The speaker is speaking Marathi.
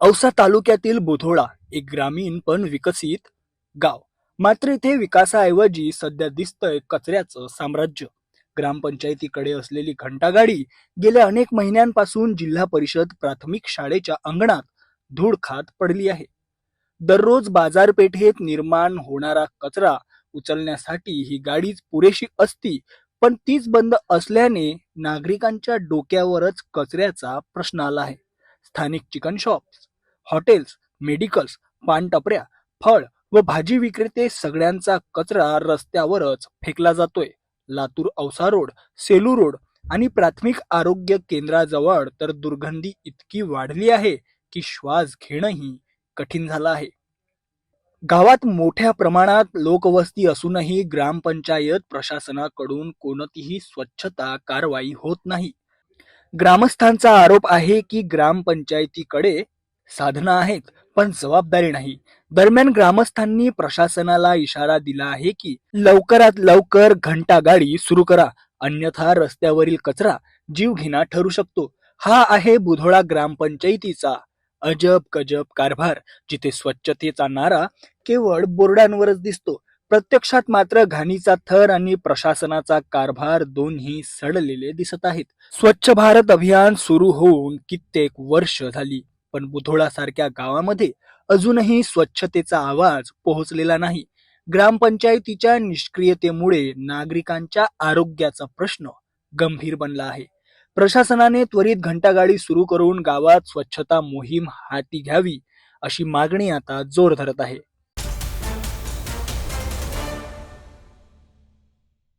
औसा तालुक्यातील बोधोळा एक ग्रामीण पण विकसित गाव. मात्र इथे विकासाऐवजी सध्या दिसतंय कचऱ्याचं साम्राज्य. ग्रामपंचायतीकडे असलेली घंटागाडी गेल्या अनेक महिन्यांपासून जिल्हा परिषद प्राथमिक शाळेच्या अंगणात धूळ खात पडली आहे. दररोज बाजारपेठेत निर्माण होणारा कचरा उचलण्यासाठी ही गाडीच पुरेशी असती पण तीच बंद असल्याने नागरिकांच्या डोक्यावरच कचऱ्याचा प्रश्न आला आहे. स्थानिक चिकन शॉप्स हॉटेल्स मेडिकल्स पानटपऱ्या फळ व भाजी विक्रेते सगळ्यांचा कचरा रस्त्यावरच फेकला जातोय. लातूर औसा रोड सेलू रोड आणि प्राथमिक आरोग्य केंद्राजवळ तर दुर्गंधी इतकी वाढली आहे की श्वास घेणंही कठीण झालं आहे. गावात मोठ्या प्रमाणात लोकवस्ती असूनही ग्रामपंचायत प्रशासनाकडून कोणतीही स्वच्छता कारवाई होत नाही. ग्रामस्थांचा आरोप आहे की ग्रामपंचायतीकडे साधनं आहेत पण जबाबदारी नाही. दरम्यान ग्रामस्थांनी प्रशासनाला इशारा दिला आहे की लवकरात लवकर घंटा गाडी सुरू करा अन्यथा रस्त्यावरील कचरा जीवघेणा ठरू शकतो. हा आहे बुधोळा ग्रामपंचायतीचा अजब गजब कारभार जिथे स्वच्छतेचा नारा केवळ बोर्डांवरच दिसतो. प्रत्यक्षात मात्र घाणीचा थर आणि प्रशासनाचा कारभार दोन्ही सडलेले दिसत आहेत. स्वच्छ भारत अभियान सुरू होऊन कित्येक वर्ष झाली. पण बुधोळा सारख्या गावामध्ये अजूनही स्वच्छतेचा आवाज पोहोचलेला नाही. ग्रामपंचायतीच्या निष्क्रियतेमुळे नागरिकांच्या आरोग्याचा प्रश्न गंभीर बनला आहे. प्रशासनाने त्वरित घंटागाडी सुरू करून गावात स्वच्छता मोहीम हाती घ्यावी अशी मागणी आता जोर धरत आहे.